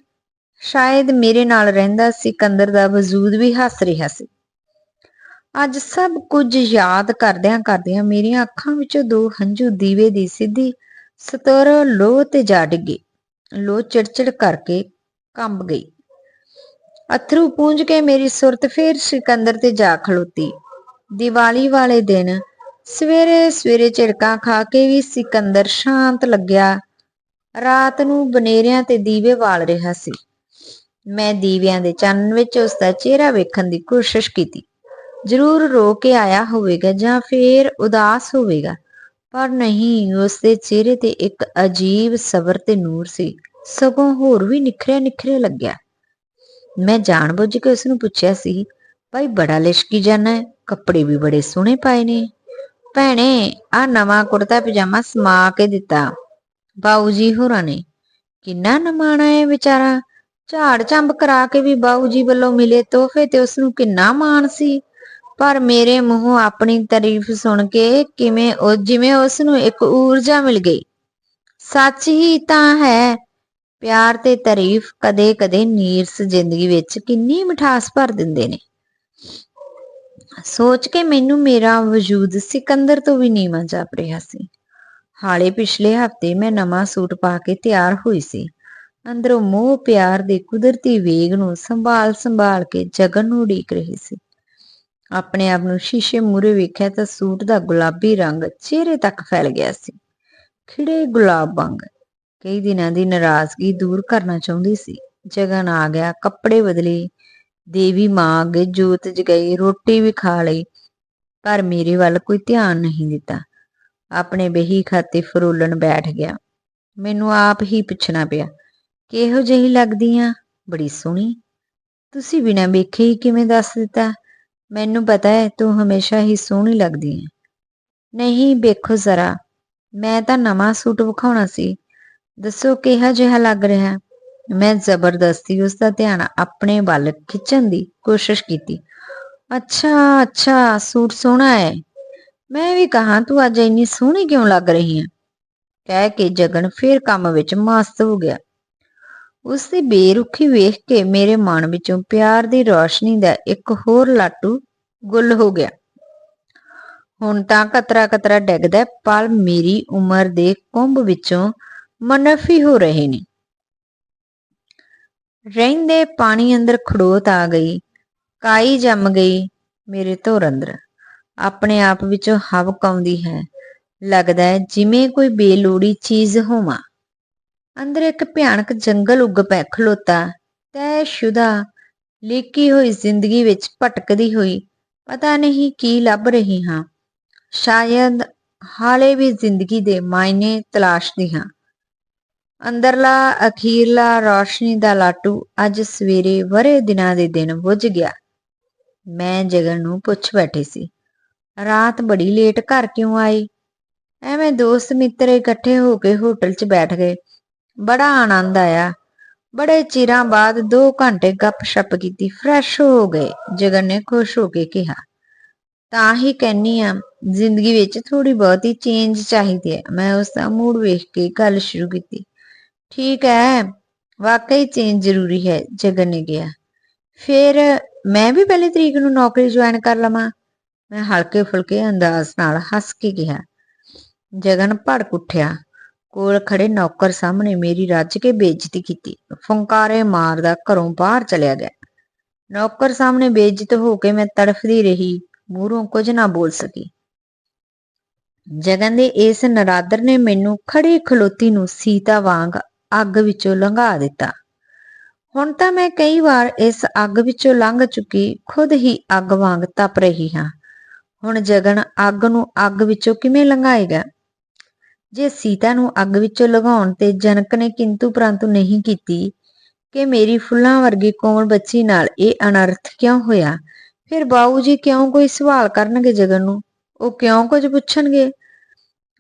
ਸ਼ਾਇਦ ਮੇਰੇ ਨਾਲ ਰਹਿੰਦਾ ਸਿਕੰਦਰ ਦਾ ਵਜੂਦ ਵੀ ਹੱਸ ਰਿਹਾ ਸੀ। ਅੱਜ ਸਭ ਕੁਝ ਯਾਦ ਕਰਦਿਆਂ ਕਰਦਿਆਂ ਮੇਰੀਆਂ ਅੱਖਾਂ ਵਿੱਚੋਂ ਦੋ ਹੰਝੂ ਦੀਵੇ ਦੀ ਸਿੱਧੀ ਸਤਰ ਲੋਹ ਤੇ ਜਾ ਡਿੱਗੇ। ਲੋਹ ਚਿੜਚਿੜ ਕਰਕੇ ਕੰਬ ਗਈ। ਅਥਰੂ ਪੂੰਝ ਕੇ ਮੇਰੀ ਸੁਰਤ ਫੇਰ ਸਿਕੰਦਰ ਤੇ ਜਾ ਖਲੋਤੀ। ਦੀਵਾਲੀ ਵਾਲੇ ਦਿਨ ਸਵੇਰੇ ਸਵੇਰੇ ਝਿੜਕਾਂ ਖਾ ਕੇ ਵੀ ਸਿਕੰਦਰ ਸ਼ਾਂਤ ਲੱਗਿਆ। ਰਾਤ ਨੂੰ ਬਨੇਰਿਆਂ ਤੇ ਦੀਵੇ ਵਾਲ ਰਿਹਾ ਸੀ। ਮੈਂ ਦੀਵਿਆਂ ਦੇ ਚਾਨਣ ਵਿੱਚ ਉਸ ਦਾ ਚਿਹਰਾ ਵੇਖਣ ਦੀ ਕੋਸ਼ਿਸ਼ ਕੀਤੀ। ਜ਼ਰੂਰ ਰੋ ਕੇ ਆਇਆ ਹੋਵੇਗਾ ਜਾਂ ਫੇਰ ਉਦਾਸ ਹੋਵੇਗਾ। ਪਰ ਨਹੀਂ ਉਸ ਦੇ ਚਿਹਰੇ ਤੇ ਇੱਕ ਅਜੀਬ ਸਬਰ ਤੇ ਨੂਰ ਸੀ। ਸਗੋਂ ਹੋਰ ਵੀ ਨਿਖਰਿਆ ਨਿਖਰਿਆ ਲੱਗਿਆ। ਮੈਂ ਜਾਣਬੁੱਝ ਕੇ ਉਸ ਨੂੰ ਪੁੱਛਿਆ ਸੀ, ਭਾਈ ਬੜਾ ਲਿਸ਼ਕੀ ਜਾਣਾ ਕੱਪੜੇ ਵੀ ਬੜੇ ਸੋਹਣੇ ਪਾਏ ਨੇ। ਭੈਣੇ ਆ ਨਵਾਂ ਕੁੜਤਾ ਪਜਾਮਾ ਸਮਾ ਕੇ ਦਿੱਤਾ। ਬਾਊ ਜੀ ਹੋਰਾਂ ਨੇ, ਕਿੰਨਾ ਨਮਾਣਾ ਹੈ ਵਿਚਾਰਾ। ਝਾੜ ਚੰਬ ਕਰਾ ਕੇ ਵੀ ਬਾਊ ਜੀ ਵੱਲੋਂ ਮਿਲੇ ਤੋਹਫੇ ਤੇ ਉਸ ਨੂੰ ਕਿੰਨਾ ਮਾਣ ਸੀ। ਪਰ ਮੇਰੇ ਮੂੰਹੋਂ ਆਪਣੀ ਤਾਰੀਫ ਸੁਣ ਕੇ ਕਿਵੇਂ ਉਹ, ਜਿਵੇਂ ਉਸ ਨੂੰ ਇੱਕ ਊਰਜਾ ਮਿਲ ਗਈ। ਸੱਚ ਹੀ ਤਾਂ ਹੈ, ਪਿਆਰ ਤੇ ਤਾਰੀਫ ਕਦੇ-ਕਦੇ ਨੀਰਸ ਜ਼ਿੰਦਗੀ ਵਿੱਚ ਕਿੰਨੀ ਮਿਠਾਸ ਭਰ ਦਿੰਦੇ ਨੇ। ਸੋਚ ਕੇ ਮੈਨੂੰ ਮੇਰਾ ਵਜੂਦ ਸਿਕੰਦਰ ਤੋਂ ਵੀ ਨੀਵਾਂ ਜਾਪ ਰਿਹਾ ਸੀ। ਹਾਲੇ ਪਿਛਲੇ ਹਫ਼ਤੇ ਮੈਂ ਨਵਾਂ ਸੂਟ ਪਾ ਕੇ ਤਿਆਰ ਹੋਈ ਸੀ। ਅੰਦਰੋਂ ਮੋਹ ਪਿਆਰ ਦੇ ਕੁਦਰਤੀ ਵੇਗ ਨੂੰ ਸੰਭਾਲ ਸੰਭਾਲ ਕੇ ਜਗਨ ਨੂੰ ਉਡੀਕ ਰਹੀ ਸੀ। ਆਪਣੇ ਆਪ ਨੂੰ ਸ਼ੀਸ਼ੇ ਮੂਰੇ ਵੇਖਿਆ ਤਾਂ ਸੂਟ ਦਾ ਗੁਲਾਬੀ ਰੰਗ ਚਿਹਰੇ ਤੱਕ ਫੈਲ ਗਿਆ ਸੀ। ਖਿੜੇ ਗੁਲਾਬ ਵਾਂਗ ਕਈ ਦਿਨਾਂ ਦੀ ਨਾਰਾਜ਼ਗੀ ਦੂਰ ਕਰਨਾ ਚਾਹੁੰਦੀ ਸੀ। ਜਗਨ ਆ ਗਿਆ, ਕੱਪੜੇ ਬਦਲੇ, ਦੇਵੀ ਮਾਂ ਅੱਗੇ ਜੋਤ ਜਗਾਈ, ਰੋਟੀ ਵੀ ਖਾ ਲਈ, ਪਰ ਮੇਰੇ ਵੱਲ ਕੋਈ ਧਿਆਨ ਨਹੀਂ ਦਿੱਤਾ। ਆਪਣੇ ਬਹੀ ਖਾਤੇ ਫਰੋਲਣ ਬੈਠ ਗਿਆ। ਮੈਨੂੰ ਆਪ ਹੀ ਪੁੱਛਣਾ ਪਿਆ, ਕਿਹੋ ਜਿਹੀ ਲੱਗਦੀ ਆ? ਬੜੀ ਸੋਹਣੀ। ਤੁਸੀਂ ਬਿਨਾਂ ਵੇਖੇ ਹੀ ਕਿਵੇਂ ਦੱਸ ਦਿੱਤਾ? ਮੈਨੂੰ ਪਤਾ ਹੈ ਤੂੰ ਹਮੇਸ਼ਾ ਹੀ ਸੋਹਣੀ ਲੱਗਦੀ ਹੈ। ਨਹੀਂ, ਵੇਖੋ ਜ਼ਰਾ, ਮੈਂ ਤਾਂ ਨਵਾਂ ਸੂਟ ਵਿਖਾਉਣਾ ਸੀ। ਦੱਸੋ ਕਿਹਾ ਜਿਹਾ ਲੱਗ ਰਿਹਾ ਮੈਂ ਜ਼ਬਰਦਸਤੀ ਉਸ ਦਾ ਧਿਆਨ ਆਪਣੇ ਵੱਲ ਖਿੱਚਣ ਦੀ ਕੋਸ਼ਿਸ਼ ਕੀਤੀ। ਅੱਛਾ ਅੱਛਾ, ਸੂਟ ਸੋਹਣਾ ਹੈ। ਮੈਂ ਵੀ ਕਹਾ, ਤੂੰ ਅੱਜ ਇੰਨੀ ਸੋਹਣੀ ਕਿਉਂ ਲੱਗ ਰਹੀ ਹੈ? ਕਹਿ ਕੇ ਜਗਨ ਫੇਰ ਕੰਮ ਵਿੱਚ ਮਸਤ ਹੋ ਗਿਆ। ਉਸ ਦੀ ਬੇਰੁਖੀ ਵੇਖ ਕੇ ਮੇਰੇ ਮਨ ਵਿੱਚੋਂ ਪਿਆਰ ਦੀ ਰੋਸ਼ਨੀ ਦਾ ਇੱਕ ਹੋਰ ਲਾਟੂ ਗੁੱਲ ਹੋ ਗਿਆ। ਹੁਣ ਤਾਂ ਕਤਰਾ ਕਤਰਾ ਡਿੱਗਦਾ ਪਲ ਮੇਰੀ ਉਮਰ ਦੇ ਕੁੰਭ ਵਿੱਚੋਂ ਮਨਫੀ ਹੋ ਰਹੇ ਨੇ। ਰਹਿੰਦੇ ਪਾਣੀ ਅੰਦਰ ਖੜੋਤ ਆ ਗਈ, ਕਾਈ ਜੰਮ ਗਈ ਮੇਰੇ ਧੁਰ ਅੰਦਰ। ਆਪਣੇ ਆਪ ਵਿੱਚੋਂ ਹਵਕ ਆਉਂਦੀ ਹੈ, ਲੱਗਦਾ ਹੈ ਜਿਵੇਂ ਕੋਈ ਬੇਲੋੜੀ ਚੀਜ਼ ਹੋਵਾਂ। ਅੰਦਰ ਇੱਕ ਭਿਆਨਕ ਜੰਗਲ ਉੱਗ ਪੈ ਖਲੋਤਾ। ਤੈਸ਼ੁਦਾ ਲੀਕੀ ਹੋਈ ਜ਼ਿੰਦਗੀ ਵਿੱਚ ਭਟਕਦੀ ਹੋਈ, ਪਤਾ ਨਹੀਂ ਕੀ ਲੱਭ ਰਹੀ ਹਾਂ। ਸ਼ਾਇਦ ਹਾਲੇ ਵੀ ਜ਼ਿੰਦਗੀ ਦੇ ਮਾਇਨੇ ਤਲਾਸ਼ਦੀ ਹਾਂ। ਅੰਦਰਲਾ, ਅਖੀਰਲਾ ਰੋਸ਼ਨੀ ਦਾ ਲਾਟੂ ਅੱਜ ਸਵੇਰੇ ਵਰੇ ਦਿਨਾਂ ਦੇ ਦਿਨ ਬੁੱਝ ਗਿਆ। ਮੈਂ ਜਗਨ ਨੂੰ ਪੁੱਛ ਬੈਠੀ ਸੀ, ਰਾਤ ਬੜੀ ਲੇਟ ਘਰ ਕਿਉਂ ਆਈ? ਐਵੇਂ ਦੋਸਤ ਮਿੱਤਰ ਇਕੱਠੇ ਹੋ ਕੇ ਹੋਟਲ 'ਚ ਬੈਠ ਗਏ। ਬੜਾ ਆਨੰਦ ਆਇਆ। ਬੜੇ ਚਿਰਾਂ ਬਾਅਦ 2 ਘੰਟੇ ਗੱਪ ਸ਼ੱਪ ਕੀਤੀ ਫਰੈਸ਼ ਹੋ ਗਏ। ਜਗਨ ਨੇ ਖੁਸ਼ ਹੋ ਕੇ ਕਿਹਾ, ਤਾਂ ਹੀ ਕਹਿੰਨੀ ਆ, ਜ਼ਿੰਦਗੀ ਵਿੱਚ ਥੋੜੀ ਬਹੁਤੀ ਚੇਂਜ ਚਾਹੀਦੀ ਹੈ। ਮੈਂ ਉਸ ਦਾ ਮੂਡ ਵੇਖ ਕੇ ਗੱਲ ਸ਼ੁਰੂ ਕੀਤੀ, ਠੀਕ ਹੈ, ਵਾਕਈ ਚੇਂਜ ਜ਼ਰੂਰੀ ਹੈ। ਜਗਨ ਨੇ ਕਿਹਾ, ਫਿਰ ਮੈਂ ਵੀ ਪਹਿਲੀ ਤਰੀਕ ਨੂੰ ਨੌਕਰੀ ਜੁਆਇਨ ਕਰ ਲਵਾਂ? ਮੈਂ ਹਲਕੇ ਫੁਲਕੇ ਅੰਦਾਜ਼ ਨਾਲ ਹੱਸ ਕੇ ਕਿਹਾ, ਜਗਨ ਭੜਕ ਉੱਠਿਆ। ਕੋਲ ਖੜੇ ਨੌਕਰ ਸਾਹਮਣੇ ਮੇਰੀ ਰੱਜ ਕੇ ਬੇਇੱਜ਼ਤੀ ਕੀਤੀ। ਫੁੰਕਾਰੇ ਮਾਰਦਾ ਘਰੋਂ ਬਾਹਰ ਚਲਿਆ ਗਿਆ। ਨੌਕਰ ਸਾਹਮਣੇ ਬੇਇੱਜ਼ਤ ਹੋ ਕੇ ਮੈਂ ਤੜਫਦੀ ਰਹੀ, ਮੂਹਰੋਂ ਕੁਝ ਨਾ ਬੋਲ ਸਕੀ। ਜਗਨ ਦੇ ਇਸ ਨਰਾਦਰ ਨੇ ਮੈਨੂੰ ਖੜੀ ਖਲੋਤੀ ਨੂੰ ਸੀਤਾ ਵਾਂਗ ਅੱਗ ਵਿੱਚੋਂ ਲੰਘਾ ਦਿੱਤਾ। ਹੁਣ ਤਾਂ ਮੈਂ ਕਈ ਵਾਰ ਇਸ ਅੱਗ ਵਿੱਚੋਂ ਲੰਘ ਚੁੱਕੀ, ਖੁਦ ਹੀ ਅੱਗ ਵਾਂਗ ਤਪ ਰਹੀ ਹਾਂ। ਹੁਣ ਜਗਨ ਅੱਗ ਨੂੰ ਅੱਗ ਵਿੱਚੋਂ ਕਿਵੇਂ ਲੰਘਾਏਗਾ? ਜੇ ਸੀਤਾ ਨੂੰ ਅੱਗ ਵਿੱਚੋਂ ਲਗਾਉਣ ਤੇ ਜਨਕ ਨੇ ਕਿੰਤੂ ਪ੍ਰੰਤੂ ਨਹੀਂ ਕੀਤੀ, ਕਿ ਮੇਰੀ ਫੁੱਲਾਂ ਵਰਗੀ ਕੋਮਲ ਬੱਚੀ ਨਾਲ ਇਹ ਅਨਰਥ ਕਿਉਂ ਹੋਇਆ? ਫਿਰ ਬਾਊ ਜੀ ਕਿਉਂ ਕੋਈ ਸਵਾਲ ਕਰਨਗੇ ਜਗਨ ਨੂੰ? ਉਹ ਕਿਉਂ ਕੁਝ ਪੁੱਛਣਗੇ?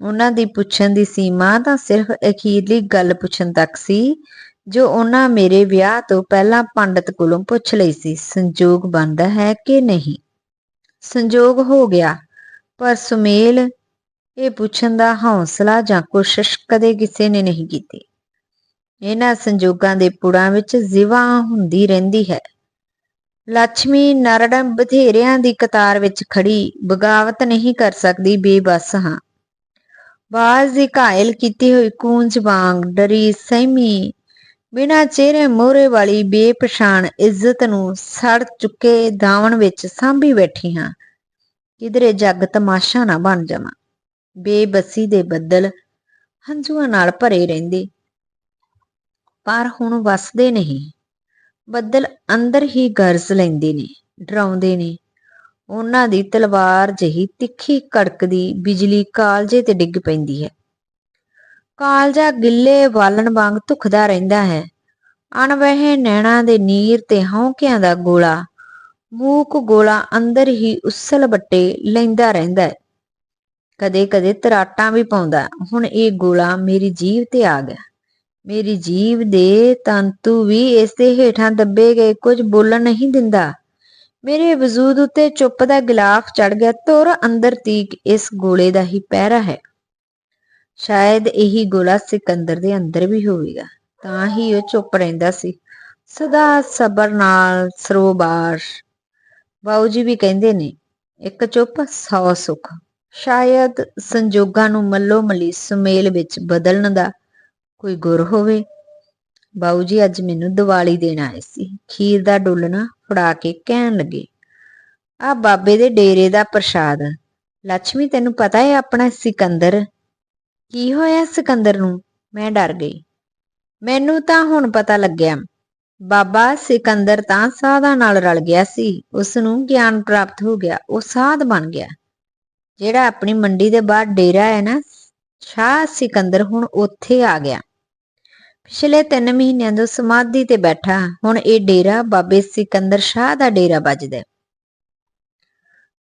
ਉਹਨਾਂ ਦੀ ਪੁੱਛਣ ਦੀ ਸੀਮਾ ਤਾਂ ਸਿਰਫ ਅਖੀਰਲੀ ਗੱਲ ਪੁੱਛਣ ਤੱਕ ਸੀ, ਜੋ ਉਹਨਾਂ ਮੇਰੇ ਵਿਆਹ ਤੋਂ ਪਹਿਲਾਂ ਪੰਡਤ ਕੋਲੋਂ ਪੁੱਛ ਲਈ ਸੀ, ਸੰਜੋਗ ਬਣਦਾ ਹੈ ਕਿ ਨਹੀਂ? ਸੰਜੋਗ ਹੋ ਗਿਆ, ਪਰ ਸੁਮੇਲ ਇਹ ਪੁੱਛਣ ਦਾ ਹੌਸਲਾ ਜਾਂ ਕੋਸ਼ਿਸ਼ ਕਦੇ ਕਿਸੇ ਨੇ ਨਹੀਂ ਕੀਤੀ। ਇਹਨਾਂ ਸੰਜੋਗਾਂ ਦੇ ਪੁੜਾਂ ਵਿੱਚ ਜ਼ਿਵਾ ਹੁੰਦੀ ਰਹਿੰਦੀ ਹੈ। ਲక్ష్ਮੀ ਨਰੜਮ ਬਥੇਰਿਆਂ ਦੀ ਕਤਾਰ ਵਿੱਚ ਖੜੀ ਬਗਾਵਤ ਨਹੀਂ ਕਰ ਸਕਦੀ ਬੇਬਸ ਹਾਂ। ਬਾਜ਼ ਦੀ ਘਾਇਲ ਕੀਤੀ ਹੋਈ ਕੂੰਜ ਵਾਂਗ ਡਰੀ ਸਹਿਮੀ ਬਿਨਾ ਚਿਹਰੇ ਮੋਹਰੇ ਵਾਲੀ ਬੇਪਛਾਣ ਇੱਜ਼ਤ ਨੂੰ ਸੜ ਚੁੱਕੇ ਦਾਵਣ ਵਿੱਚ ਸਾਂਭੀ ਬੈਠੀ ਹਾਂ। ਕਿਧਰੇ ਜੱਗ ਤਮਾਸ਼ਾ ਨਾ ਬਣ ਜਾਵਾਂ। ਬੇਬਸੀ ਦੇ ਬੱਦਲ ਹੰਝੂਆਂ ਨਾਲ ਭਰੇ ਰਹਿੰਦੇ। ਪਰ ਹੁਣ ਵਸਦੇ ਨਹੀਂ। ਬੱਦਲ ਅੰਦਰ ਹੀ ਗਰਜ ਲੈਂਦੇ ਨੇ, ਡਰਾਉਂਦੇ ਨੇ। ਉਹਨਾਂ ਦੀ ਤਲਵਾਰ ਜਿਹੀ ਤਿੱਖੀ ਕੜਕਦੀ ਬਿਜਲੀ ਕਾਲਜੇ ਤੇ ਡਿੱਗ ਪੈਂਦੀ ਹੈ। ਕਾਲਜਾ ਗਿੱਲੇ ਬਾਲਣ ਵਾਂਗ ਧੁਖਦਾ ਰਹਿੰਦਾ ਹੈ। ਅਣਵਹਿ ਨੈਣਾ ਦੇ ਨੀਰ ਤੇ ਹੌਂਕਿਆਂ ਦਾ ਗੋਲਾ, ਮੂਕ ਗੋਲਾ ਅੰਦਰ ਹੀ ਉਸਲ ਬੱਟੇ ਲੈਂਦਾ ਰਹਿੰਦਾ ਹੈ। ਕਦੇ ਕਦੇ ਤਰਾਟਾਂ ਵੀ ਪਾਉਂਦਾ। ਹੁਣ ਇਹ ਗੋਲਾ ਮੇਰੀ ਜੀਭ ਤੇ ਆ ਗਿਆ। ਮੇਰੀ ਜੀਭ ਦੇ ਤੰਤੂ ਵੀ ਇਸ ਦੇ ਹੇਠਾਂ ਦੱਬੇ ਗਏ, ਕੁਝ ਬੋਲਣ ਨਹੀਂ ਦਿੰਦਾ। ਮੇਰੇ ਵਜੂਦ ਉੱਤੇ ਚੁੱਪ ਦਾ ਗਿਲਾਫ ਚੜ ਗਿਆ, ਤੁਰ ਅੰਦਰ ਤੀਕ ਇਸ ਗੋਲੇ ਦਾ ਹੀ ਪਹਿਰਾ ਹੈ। ਸ਼ਾਇਦ ਇਹੀ ਗੋਲਾ ਸਿਕੰਦਰ ਦੇ ਅੰਦਰ ਵੀ ਹੋਵੇਗਾ, ਤਾਂ ਹੀ ਉਹ ਚੁੱਪ ਰਹਿੰਦਾ ਸੀ। ਸਦਾ ਸਬਰ ਨਾਲ ਸਰੋਬਾਰ। ਬਾਊ ਜੀ ਵੀ ਕਹਿੰਦੇ ਨੇ, ਇੱਕ ਚੁੱਪ, ਸੌ ਸੁੱਖ। ਸ਼ਾਇਦ ਸੰਜੋਗਾਂ ਨੂੰ ਮੱਲੋ ਮੱਲੀ ਸੁਮੇਲ ਵਿੱਚ ਬਦਲਣ ਦਾ ਕੋਈ ਗੁਰ ਹੋਵੇ। ਬਾਊ ਜੀ, ਅੱਜ ਮੈਨੂੰ ਦੀਵਾਲੀ ਦੇਣ ਆਏ ਸੀ। ਖੀਰ ਦਾ ਡੁੱਲਣਾ ਫੜਾ ਕੇ ਕਹਿਣ ਲੱਗੇ, ਆ ਬਾਬੇ ਦੇ ਡੇਰੇ ਦਾ ਪ੍ਰਸ਼ਾਦ। ਲక్ష్ਮੀ ਤੈਨੂੰ ਪਤਾ ਹੈ ਆਪਣਾ ਸਿਕੰਦਰ? ਕੀ ਹੋਇਆ ਸਿਕੰਦਰ ਨੂੰ? ਮੈਂ ਡਰ ਗਈ। ਮੈਨੂੰ ਤਾਂ ਹੁਣ ਪਤਾ ਲੱਗਿਆ। ਬਾਬਾ ਸਿਕੰਦਰ ਤਾਂ ਸਾਧਾਂ ਨਾਲ ਰਲ ਗਿਆ ਸੀ। ਉਸ ਨੂੰ ਗਿਆਨ ਪ੍ਰਾਪਤ ਹੋ ਗਿਆ। ਉਹ ਸਾਧ ਬਣ ਗਿਆ। ਜਿਹੜਾ ਆਪਣੀ ਮੰਡੀ ਦੇ ਬਾਹਰ ਡੇਰਾ ਹੈ ਨਾ, ਸ਼ਾਹ ਸਿਕੰਦਰ ਹੁਣ ਉੱਥੇ ਆ ਗਿਆ। ਪਿਛਲੇ 3 ਮਹੀਨਿਆਂ ਤੋਂ ਸਮਾਧੀ ਤੇ ਬੈਠਾ ਹੁਣ ਇਹ ਡੇਰਾ ਬਾਬੇ ਸਿਕੰਦਰ ਸ਼ਾਹ ਦਾ ਡੇਰਾ ਵੱਜਦਾ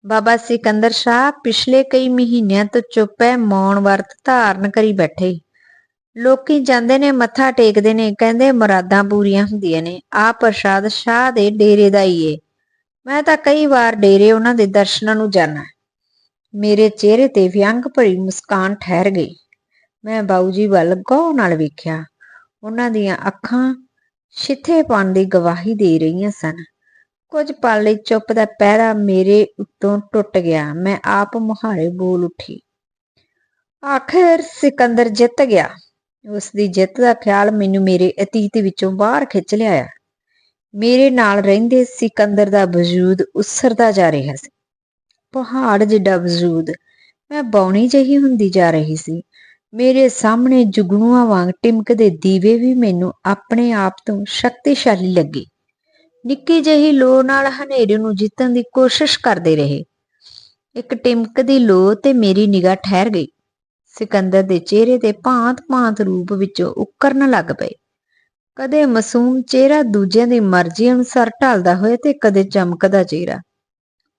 ਬਾਬਾ ਸਿਕੰਦਰ ਸ਼ਾਹ ਪਿਛਲੇ ਕਈ ਮਹੀਨਿਆਂ ਤੋਂ ਚੁੱਪ ਹੈ, ਮੌਨ ਵਰਤ ਧਾਰਨ ਕਰੀ ਬੈਠੇ। ਲੋਕੀ ਜਾਂਦੇ ਨੇ, ਮੱਥਾ ਟੇਕਦੇ ਨੇ, ਕਹਿੰਦੇ ਮੁਰਾਦਾਂ ਪੂਰੀਆਂ ਹੁੰਦੀਆਂ ਨੇ ਆ ਪ੍ਰਸ਼ਾਦ ਸ਼ਾਹ ਦੇ ਡੇਰੇ ਦਾ ਹੀ ਏ। ਮੈਂ ਤਾਂ ਕਈ ਵਾਰ ਡੇਰੇ ਉਹਨਾਂ ਦੇ ਦਰਸ਼ਨਾਂ ਨੂੰ ਜਾਣਾ। ਮੇਰੇ ਚਿਹਰੇ ਤੇ ਵਿਅੰਗ ਭਰੀ ਮੁਸਕਾਨ ਠਹਿਰ ਗਈ। ਮੈਂ ਬਾਊ ਜੀ ਵੱਲ ਗੌਰ ਨਾਲ ਵੇਖਿਆ। ਉਹਨਾਂ ਦੀਆਂ ਅੱਖਾਂ ਸ਼ਿੱਥੇਪਣ ਦੀ ਗਵਾਹੀ ਦੇ ਰਹੀਆਂ ਸਨ। ਕੁਝ ਪਲ ਲਈ ਚੁੱਪ ਦਾ ਪਹਿਰਾ ਮੇਰੇ ਉੱਤੋਂ ਟੁੱਟ ਗਿਆ। ਮੈਂ ਆਪ ਮੁਹਾਰੇ ਬੋਲ ਉੱਠੀ। ਆਖਿਰ ਸਿਕੰਦਰ ਜਿੱਤ ਗਿਆ। ਉਸ ਦੀ ਜਿੱਤ ਦਾ ਖਿਆਲ ਮੈਨੂੰ ਮੇਰੇ ਅਤੀਤ ਵਿੱਚੋਂ ਬਾਹਰ ਖਿੱਚ ਲਿਆਇਆ। ਮੇਰੇ ਨਾਲ ਰਹਿੰਦੇ ਸਿਕੰਦਰ ਦਾ ਵਜੂਦ ਉਸਰਦਾ ਜਾ ਰਿਹਾ ਸੀ। ਪਹਾੜ ਜਿੱਡਾ ਵਜੂਦ। ਮੈਂ ਬੌਣੀ ਜਿਹੀ ਹੁੰਦੀ ਜਾ ਰਹੀ ਸੀ। ਮੇਰੇ ਸਾਹਮਣੇ ਜੁਗਨੂਆਂ ਵਾਂਗ ਟਿਮਕਦੇ ਦੀਵੇ ਵੀ ਮੈਨੂੰ ਆਪਣੇ ਆਪ ਤੋਂ ਸ਼ਕਤੀਸ਼ਾਲੀ ਲੱਗੇ। ਨਿੱਕੀ ਜਿਹੀ ਲੋ ਨਾਲ ਹਨੇਰੇ ਨੂੰ ਜਿੱਤਣ ਦੀ ਕੋਸ਼ਿਸ਼ ਕਰਦੇ ਰਹੇ। ਇੱਕ ਟਿਮਕਦੀ ਲੋ ਤੇ ਮੇਰੀ ਨਿਗਾਹ ਠਹਿਰ ਗਈ। ਸਿਕੰਦਰ ਦੇ ਚਿਹਰੇ ਤੇ ਭਾਂਤ-ਭਾਂਤ ਰੂਪ ਵਿੱਚੋਂ ਉੱਕਰਨ ਲੱਗ ਪਏ। ਕਦੇ ਮਾਸੂਮ ਚਿਹਰਾ ਦੂਜਿਆਂ ਦੀ ਮਰਜ਼ੀ ਅਨੁਸਾਰ ਢਲਦਾ ਹੋਇਆ ਤੇ ਕਦੇ ਚਮਕਦਾ ਚਿਹਰਾ।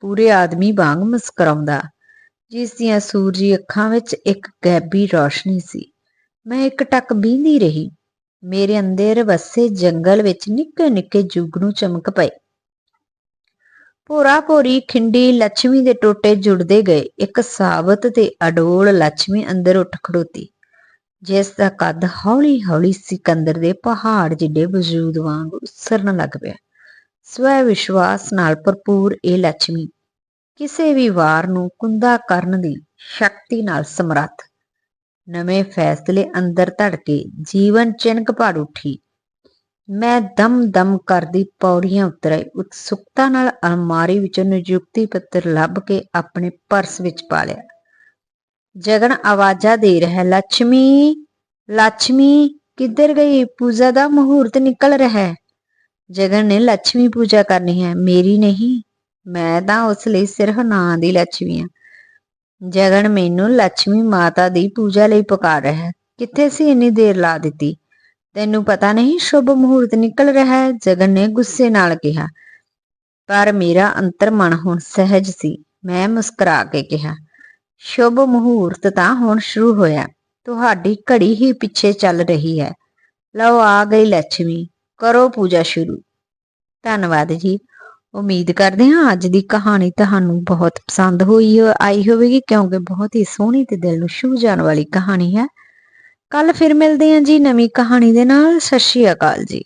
ਪੂਰੇ ਆਦਮੀ ਵਾਂਗ ਮੁਸਕਰਾਉਂਦਾ। ਜਿਸ ਦੀਆਂ ਸੂਰਜੀ ਅੱਖਾਂ ਵਿੱਚ ਇੱਕ ਗੈਬੀ ਰੌਸ਼ਨੀ ਸੀ। ਮੈਂ ਇੱਕ ਟੱਕ ਬੀਂਦੀ ਰਹੀ। ਮੇਰੇ ਅੰਦਰ ਵੱਸੇ ਜੰਗਲ ਵਿੱਚ ਨਿੱਕੇ ਨਿੱਕੇ ਜੁਗਨੂ ਚਮਕ ਪਏ। ਪੋਰਾ ਪੋਰੀ ਖਿੰਡੀ ਲక్ష్ਮੀ ਦੇ ਟੋਟੇ ਜੁੜਦੇ ਗਏ। ਇੱਕ ਸਾਬਤ ਤੇ ਅਡੋਲ ਲక్ష్ਮੀ ਅੰਦਰ ਉੱਠ ਖੜੋਤੀ। ਜਿਸ ਦਾ ਕੱਦ ਹੌਲੀ-ਹੌਲੀ ਸਿਕੰਦਰ ਦੇ ਪਹਾੜ ਜਿੱਡੇ ਵਜੂਦ ਵਾਂਗ ਉਸਰਨ ਲੱਗ ਪਿਆ। ਸਵੈ ਵਿਸ਼ਵਾਸ ਨਾਲ ਭਰਪੂਰ ਇਹ ਲక్ష్ਮੀ ਕਿਸੇ ਵੀ ਵਾਰ ਨੂੰ ਕੁੰਦਾ ਕਰਨ ਦੀ ਸ਼ਕਤੀ ਨਾਲ ਸਮਰੱਥ। ਨਵੇਂ ਫੈਸਲੇ ਅੰਦਰ ਧੜ ਕੇ ਜੀਵਨ ਚਿੰਕ ਭੜ ਉੱਠੀ। ਮੈਂ ਦਮ ਦਮ ਕਰਦੀ ਪੌੜੀਆਂ ਉਤਰੇ, ਉਤਸੁਕਤਾ ਨਾਲ ਅਲਮਾਰੀ ਵਿੱਚੋਂ ਨਿਯੁਕਤੀ ਪੱਤਰ ਲੱਭ ਕੇ ਆਪਣੇ ਪਰਸ ਵਿੱਚ ਪਾ ਲਿਆ। ਜਗਨ ਆਵਾਜ਼ਾਂ ਦੇ ਰਿਹਾ ਲక్ష్ਮੀ ਲక్ష్ਮੀ ਕਿੱਧਰ ਗਈ? ਪੂਜਾ ਦਾ ਮਹੂਰਤ ਨਿਕਲ ਰਿਹਾ ਜਗਨ ਨੇ ਲక్ష్ਮੀ ਪੂਜਾ ਕਰਨੀ ਹੈ। ਮੇਰੀ ਨਹੀਂ। ਮੈਂ ਤਾਂ ਉਸ ਲਈ ਸਿਰਫ ਨਾਂ ਦੀ ਲੱਛਮੀ ਆ ਜਗਨ ਮੈਨੂੰ ਲੱਛਮੀ ਮਾਤਾ ਦੀ ਪੂਜਾ ਲਈ ਪੁਕਾਰ ਰਿਹਾ ਹੈ। ਕਿੱਥੇ ਸੀ ਇੰਨੀ ਦੇਰ ਲਾ ਦਿੱਤੀ? ਤੈਨੂੰ ਪਤਾ ਨਹੀਂ ਸ਼ੁਭ ਮੁਹੂਰਤ ਨਿਕਲ ਰਿਹਾ ਹੈ? ਜਗਨ ਨੇ ਗੁੱਸੇ ਨਾਲ ਕਿਹਾ। ਪਰ ਮੇਰਾ ਅੰਤਰ ਮਨ ਹੁਣ ਸਹਿਜ ਸੀ। ਮੈਂ ਮੁਸਕਰਾ ਕੇ ਕਿਹਾ, ਸ਼ੁਭ ਮੁਹੂਰਤ ਤਾਂ ਹੁਣ ਸ਼ੁਰੂ ਹੋਇਆ। ਤੁਹਾਡੀ ਘੜੀ ਹੀ ਪਿੱਛੇ ਚੱਲ ਰਹੀ ਹੈ। ਲਓ ਆ ਗਈ ਲక్ష్ਮੀ ਕਰੋ ਪੂਜਾ ਸ਼ੁਰੂ। ਧੰਨਵਾਦ ਜੀ। ਉਮੀਦ ਕਰਦੇ ਹਾਂ ਅੱਜ ਦੀ ਕਹਾਣੀ ਤੁਹਾਨੂੰ ਬਹੁਤ ਪਸੰਦ ਹੋਈ ਆਈ ਹੋਵੇਗੀ, ਕਿਉਂਕਿ ਬਹੁਤ ਹੀ ਸੋਹਣੀ ਤੇ ਦਿਲ ਨੂੰ ਛੂਹ ਜਾਣ ਵਾਲੀ ਕਹਾਣੀ ਹੈ। ਕੱਲ ਫਿਰ ਮਿਲਦੇ ਹਾਂ ਜੀ ਨਵੀਂ ਕਹਾਣੀ ਦੇ ਨਾਲ। ਸਤਿ ਸ਼੍ਰੀ ਅਕਾਲ ਜੀ।